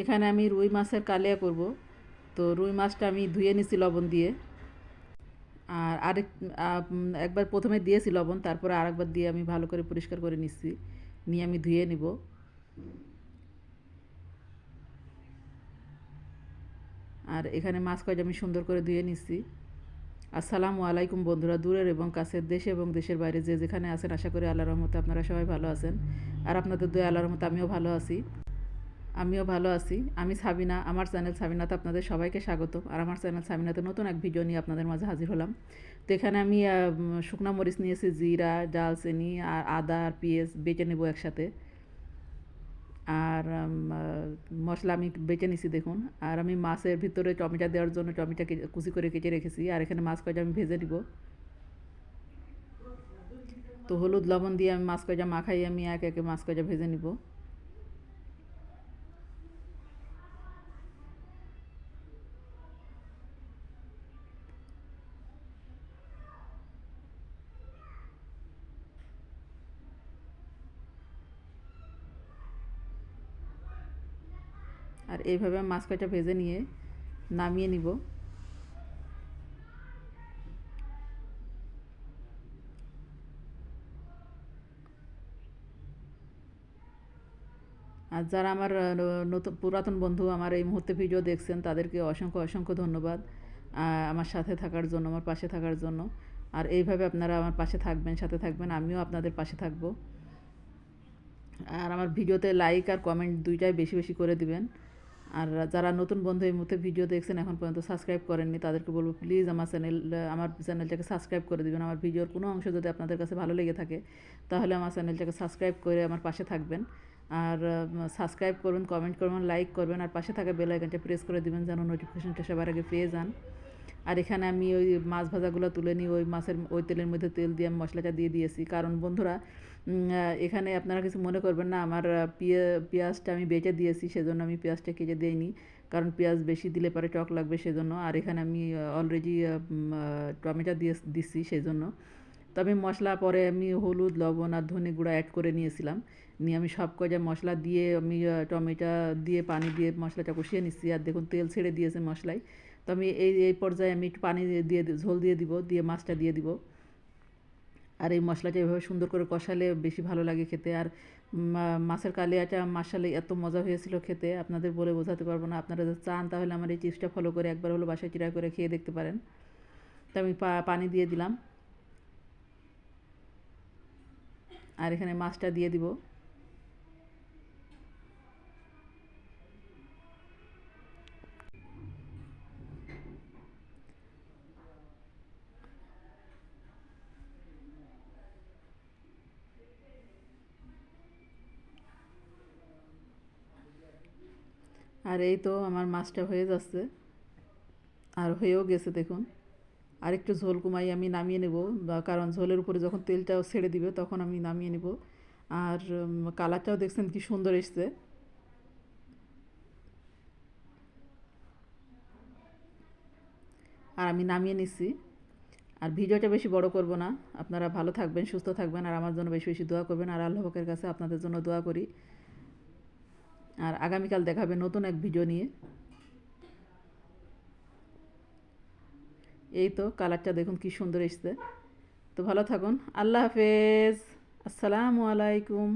এখানে আমি রুই মাছের কালিয়া করব। তো রুই মাছটা আমি ধুয়ে নিছি লবণ দিয়ে। আর আরেক একবার প্রথমে দিয়েছি লবণ, তারপরে আরেকবার দিয়ে আমি ভালো করে পরিষ্কার করে নিচ্ছি নিয়ে আমি ধুয়ে নিব। আর এখানে মাছ কয়টা আমি সুন্দর করে ধুয়ে নিচ্ছি আসসালামু আলাইকুম বন্ধুরা, দূরের এবং কাছের দেশে এবং দেশের বাইরে যে যেখানে আছেন, আশা করি আল্লাহর রহমতে আপনারা সবাই ভালো আছেন। আর আপনাদের দুই আল্লাহর রহমতে আমিও ভালো আছি। আমিও ভালো আছি। আমি সাবিনা, আমার চ্যানেল সাবিনাতে আপনাদের সবাইকে স্বাগত। আর আমার চ্যানেল সাবিনাতে নতুন এক ভিডিও নিয়ে আপনাদের মাঝে হাজির হলাম। তো এখানে আমি শুকনো মরিচ নিয়েছি, জিরা ডালচিনি আর আদা, আর পেঁয়াজ বেটে নেব একসাথে। আর মশলা আমি বেটে নিছি দেখুন। আর আমি মাছের ভিতরে টমেটো দেওয়ার জন্য টমেটো কুচি করে কেটে রেখেছি। আর এখানে মাছ কয়টা আমি ভেজে নিব। তো হলুদ, লবণ দিয়ে আমি মাছ কয়টা মাখাই, আমি এক একে মাছ কয়টা ভেজে নিব। আর এইভাবে মাছ কয়টা ভেজে নিয়ে নামিয়ে নিব। আর যারা আমার নতুন পুরাতন বন্ধু আমার এই মুহূর্তে ভিডিও দেখছেন, তাদেরকে অসংখ্য অসংখ্য ধন্যবাদ আমার সাথে থাকার জন্য, আমার পাশে থাকার জন্য। আর এইভাবে আপনারা আমার পাশে থাকবেন, সাথে থাকবেন, আমিও আপনাদের পাশে থাকব। আর আমার ভিডিওতে লাইক আর কমেন্ট দুইটাই বেশি বেশি করে দিবেন। আর যারা নতুন বন্ধু এই মুহূর্তে ভিডিও দেখছেন, এখন পর্যন্ত সাবস্ক্রাইব করেননি, তাদেরকে বলব প্লিজ আমার চ্যানেল আমার চ্যানেলটাকে সাবস্ক্রাইব করে দেবেন। আমার ভিডিওর কোনো অংশ যদি আপনাদের কাছে ভালো লেগে থাকে, তাহলে আমার চ্যানেলটাকে সাবস্ক্রাইব করে আমার পাশে থাকবেন। আর সাবস্ক্রাইব করবেন কমেন্ট করবেন লাইক করবেন, আর পাশে থাকা বেল আইকনটা প্রেস করে দেবেন যেন নোটিফিকেশনটা সবার আগে পেয়ে যান। আর এখানে আমি ওই মাছ ভাজাগুলো তুলে নিই ওই মাছের, ওই তেলের মধ্যে তেল দিয়ে আমি মশলাটা দিয়ে দিয়েছি। কারণ বন্ধুরা এখানে আপনারা কিছু মনে করবেন না, আমার পিয়া- পেঁয়াজটা আমি বেটে দিয়েছি, সেজন্য আমি পেঁয়াজটা কেটে দিইনি। কারণ পেঁয়াজ বেশি দিলে পরে টক লাগবে সেজন্য। আর এখানে আমি অলরেডি টমেটো দিয়ে দিচ্ছি সেজন্য। তবে মশলা পরে আমি হলুদ, লবণ আর ধনে গুঁড়া অ্যাড করে নিয়েছিলাম। নিয়ে আমি সব কয়টা মশলা দিয়ে আমি টমেটো দিয়ে, পানি দিয়ে মশলাটা কষিয়ে নিচ্ছি। আর দেখুন, তেল ছেড়ে দিয়েছে মশলায়। তো আমি এই এই পর্যায়ে আমি একটু পানি দিয়ে ঝোল দিয়ে দিব, দিয়ে মাছটা দিয়ে দিব। আর এই মশলাটা এভাবে সুন্দর করে কষালে বেশি ভালো লাগে খেতে। আর মাছের কালিয়াটা মাসালে এত মজা হয়েছিল খেতে, আপনাদের বলে বোঝাতে পারব না। আপনারা যদি চান তাহলে আমার এই টিপসটা ফলো করে একবার হলো বাসায় চিরা করে খেয়ে দেখতে পারেন। তো আমি পানি দিয়ে দিলাম। আর এখানে মাছটা দিয়ে দিব। আর এই তো আমার মাছটা হয়ে যাচ্ছে। আর হয়েও গেছে দেখুন। আর একটু ঝোল কমাই আমি নামিয়ে নেব। বা কারণ ঝোলের উপরে যখন তেলটাও ছেড়ে দিবে, তখন আমি নামিয়ে নেব। আর কালারটাও দেখছেন কি সুন্দর এসছে। আর আমি নামিয়ে নিচ্ছি। আর ভিডিওটা বেশি বড় করব না। আপনারা ভালো থাকবেন, সুস্থ থাকবেন, আর আমার জন্য বেশি বেশি দোয়া করবেন। আর আল্লাহ পাকের কাছে আপনাদের জন্য দোয়া করি। আর আগামীকাল দেখাবে নতুন এক ভিডিও নিয়ে। এই তো কালারটা দেখুন কি সুন্দর এসছে। তো ভালো থাকুন, আল্লাহ হাফেজ। আসসালামু আলাইকুম।